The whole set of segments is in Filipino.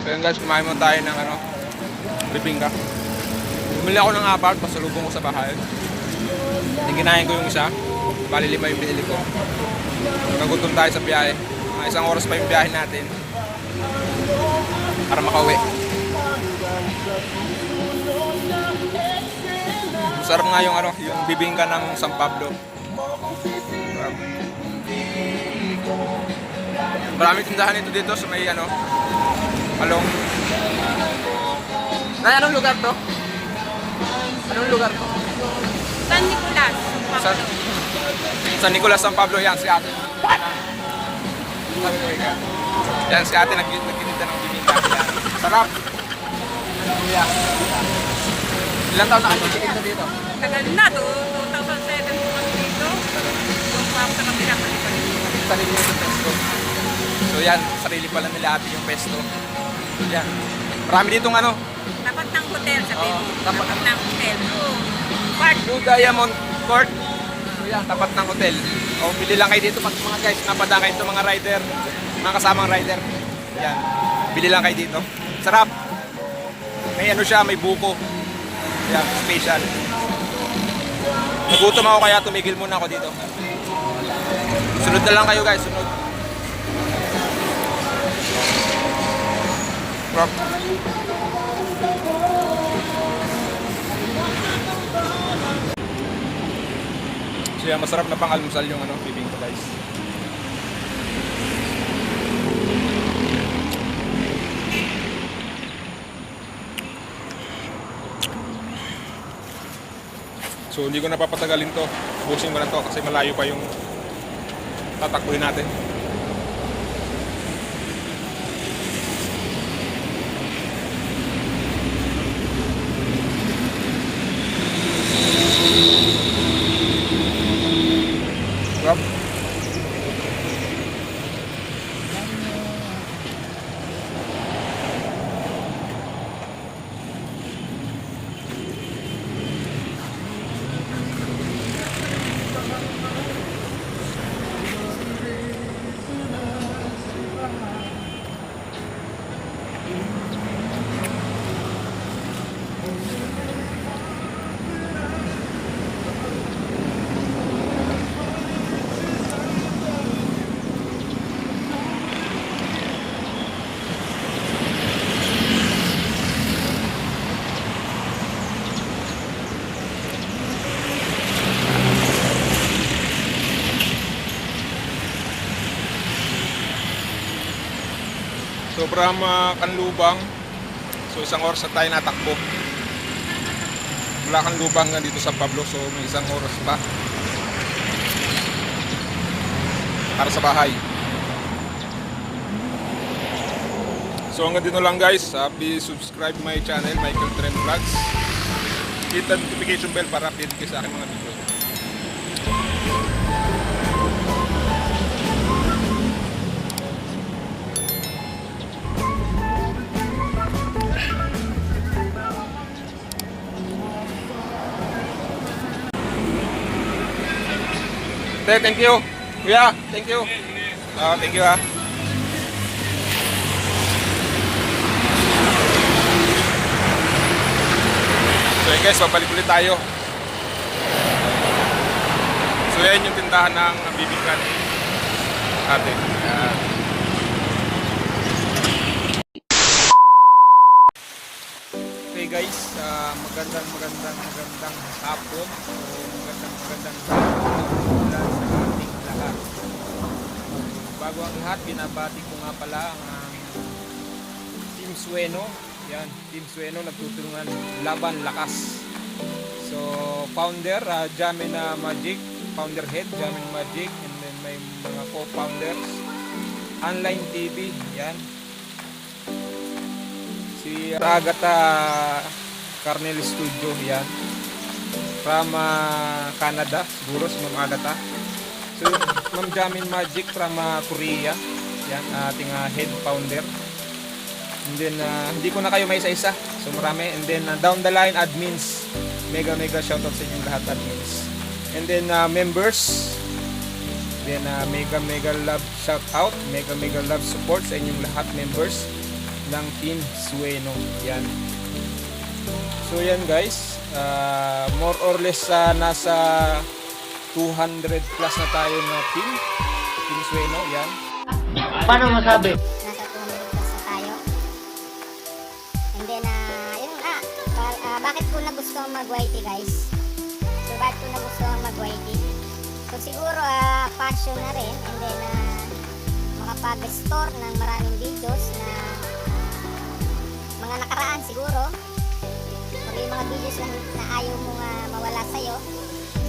So yun guys, kumain mo tayo ng ano, bibingka. Bumili ako ng apat, pasalubong ko sa bahay. Yung kinain ko yung isa, bali lima yung binili ko. Nagutom tayo sa biyahe. Mga isang oras pa yung biyahe natin. Para makauwi. Masarap nga yung ano, yung bibingka ng San Pablo. Sarap. Maraming tindahan ito dito sa may ano, along. Nay, anong lugar to? Anong lugar to? San Nicolas. San, San Nicolas San Pablo, yan si ate. Sabi ko ikaw. Yan si ate nag nagkinita ng bibingka. Sarap. Kuya. Ilang taon na kayo nagtitinda dito? Tagal na, to, 2007 po kami dito. Yung pa ako sa sa Nicolas. Sarili nito pesto. So yan, sarili pala nila ate yung pesto. Yan. Marami ditong ano, Tapat ng hotel sa Oo, Peru. tapat. Tapat ng hotel. Oh. Part. Blue Diamond Court. So yan, tapat ng hotel. O, bili lang kayo dito pag mga guys, napadaan kayo ito mga rider, mga kasamang rider. Yan, bili lang kayo dito. Sarap. May ano siya, may buko. Yan, special. Nagutom ako kaya tumigil muna ako dito. Sunod na lang kayo guys, sunod. Rock. So yan, masarap na pang almusal yung ano, bibingka guys. So hindi ko napapatagalin to. Busin ko na to kasi malayo pa yung tatakbuhin natin. Sobrang uh, kanlubang. So isang oras na tayo natakbo. Wala kang lubang nga dito sa Pablo. So may isang oras pa. Para sa bahay. So hanggang dito lang guys. Uh, please subscribe my channel, Michael Trend Vlogs. Hit the notification bell para update kayo sa aking mga video. Te, thank you. Kuya, thank you. Ah, thank you ah. So guys, babalik ulit tayo. So yan yung tindahan ng bibingka ni ate. Yan. Okay guys, ah, magandang magandang magandang hapon. So magandang magandang hapon Bago ang lahat, binabati ko nga pala ang ah, Team Sueno. Yan, Team Sueno nagtutulungan laban lakas. So, founder, uh, Jamina Magic, founder head, Jamina Magic, and then may mga co-founders, Online TV, yan. Si Agata Carnel Studio, yan. From uh, Canada, siguro si Ma'am Agata. So, Ma'am Jamin Magic from uh, Korea, yan, ating uh, head founder. And then, uh, hindi ko na kayo may isa-isa. So, marami. And then, uh, down the line, admins. Mega, mega shoutout sa inyong lahat, admins. And then, uh, members. Then, uh, mega, mega love shoutout. Mega, mega love support sa inyong lahat, members. ng Team Sueno. Yan. So yan guys, ah, more or less ah, nasa 200 plus na tayo na team. Team Sueno, yan. Paano masabi? nasa 200 plus na tayo. And then, ah, yun ah, bakit ko nagustuhan mag-YT guys? So, bakit ko nagustuhan mag-YT? So, siguro, ah, passion na rin. And then, ah, makapag-store ng maraming videos na mga nakaraan siguro. Mga videos na, na ayaw mo nga mawala sa'yo.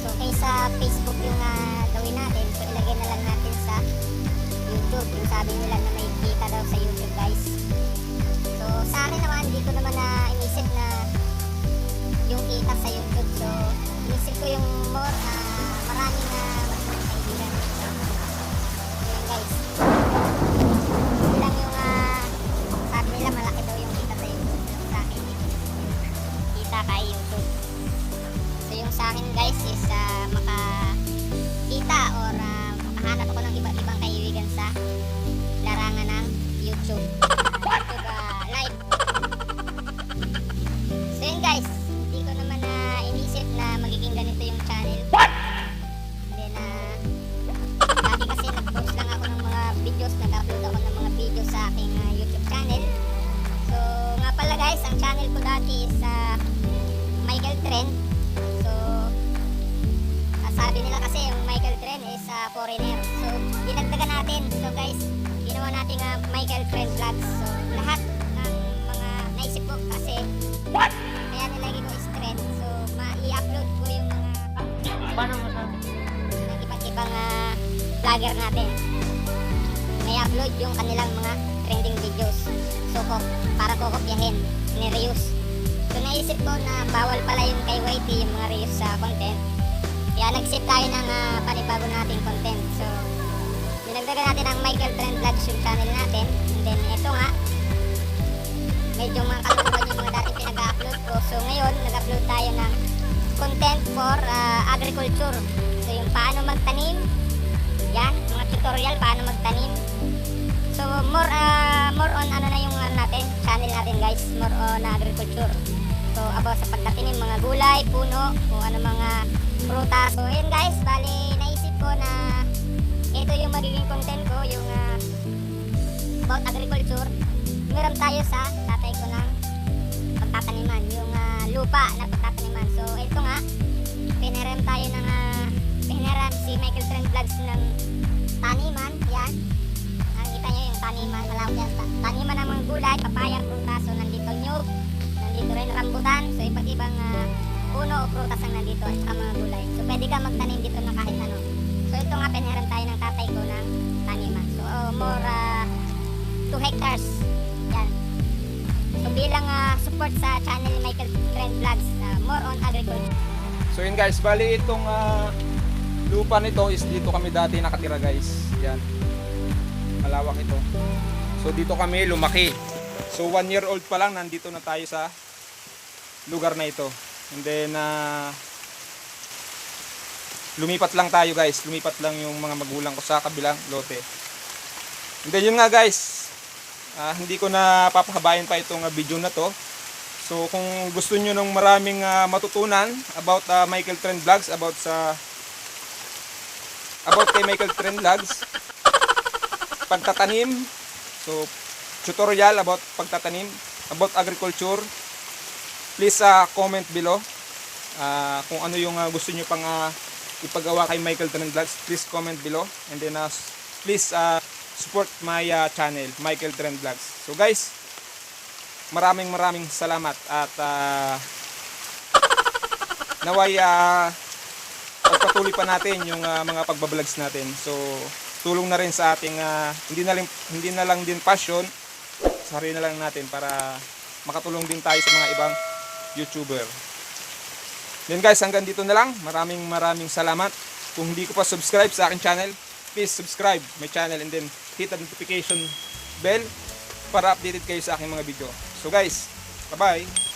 So, kaysa Facebook yung ah, gawin natin, so ilagay na lang natin sa YouTube. Yung sabi nila na may kita daw sa YouTube guys. So sa akin naman, hindi ko naman na inisip na yung kita sa YouTube. So inisip ko yung more na maraming na na magiging ganito yung channel. What? Then ah, dati kasi nag-post lang ako ng mga videos, nag-upload ako ng mga videos sa aking ah, YouTube channel. So nga pala guys, ang channel ko dati is ah, Michael Trend. So Ah, sabi nila kasi yung Michael Trent is a foreigner. So, dinagdagan natin. So, guys, ginawa natin nga Michael Trent vlogs. So, lahat ng mga naisip ko kasi What? Kaya nilagay ko is trend. So, ma-i-upload ko Paano masabi? ng iba't ibang ah, vlogger natin. May upload yung kanilang mga trending videos. So, ko, para ko kopyahin, ni-reuse. So, naisip ko na bawal pala yung kay YT yung mga reuse sa content. Kaya nag-set tayo ng ah, panibago nating content. So, dinagdagan natin ang Michael Trend Vlogs yung channel natin. And then, ito nga, medyo mga kalukuhan yung mga dati pinag-upload ko. So, ngayon, nag-upload tayo ng content for ah, agriculture. So, yung paano magtanim, yan, mga tutorial paano magtanim. So, more ah, more on ano na yung ano natin, channel natin guys, more on agriculture. So, about sa pagtatanim mga gulay, puno, kung ano mga prutas. So, yun guys, bali naisip ko na ito yung magiging content ko, yung ah, about agriculture. Meron tayo sa tatay ko ng pagtataniman, yung ah, lupa na pagtataniman. So, ito nga, pinaram tayo ng uh, pinaram si Michael Trend Vlogs ng taniman, yan. Nakikita nyo yung taniman, malawak yan. Ta- taniman ng gulay, papaya, prutas. So, nandito nyug, nandito rin rambutan. So, iba't ibang ah, puno o prutas ang nandito at saka mga gulay. So, pwede ka magtanim dito ng kahit ano. So, ito nga, pinaram tayo ng tatay ko ng taniman. So, oh, more 2 hectares. Yan. So, bilang ah, support sa channel ni Michael Trend Vlogs, ah, more on agriculture. So yun guys, bali itong ah, lupa nito is dito kami dati nakatira guys. Yan. Malawak ito. So dito kami lumaki. So one year old pa lang nandito na tayo sa lugar na ito. And then ah, lumipat lang tayo guys. Lumipat lang yung mga magulang ko sa kabilang lote. And then yun nga guys. Ah, hindi ko na papahabayan pa itong ah, video na to. So kung gusto niyo ng maraming ah, matutunan about ah, Michael Trend Vlogs, about sa about kay Michael Trend Vlogs, pagtatanim, so tutorial about pagtatanim, about agriculture, please ah, comment below ah, kung ano yung ah, gusto niyo pang ah, ipagawa kay Michael Trend Vlogs, please comment below and then ah, please ah, support my ah, channel, Michael Trend Vlogs. So guys, maraming maraming salamat at ah, naway pagpatuloy pa natin yung ah, mga pagbablogs natin. So tulong na rin sa ating ah, hindi na lang hindi na lang din passion, sarili na lang natin para makatulong din tayo sa mga ibang YouTuber. Yan guys, hanggang dito na lang. Maraming maraming salamat. Kung hindi ko pa subscribe sa aking channel, please subscribe my channel and then hit the notification bell para updated kayo sa aking mga video. So guys, bye-bye!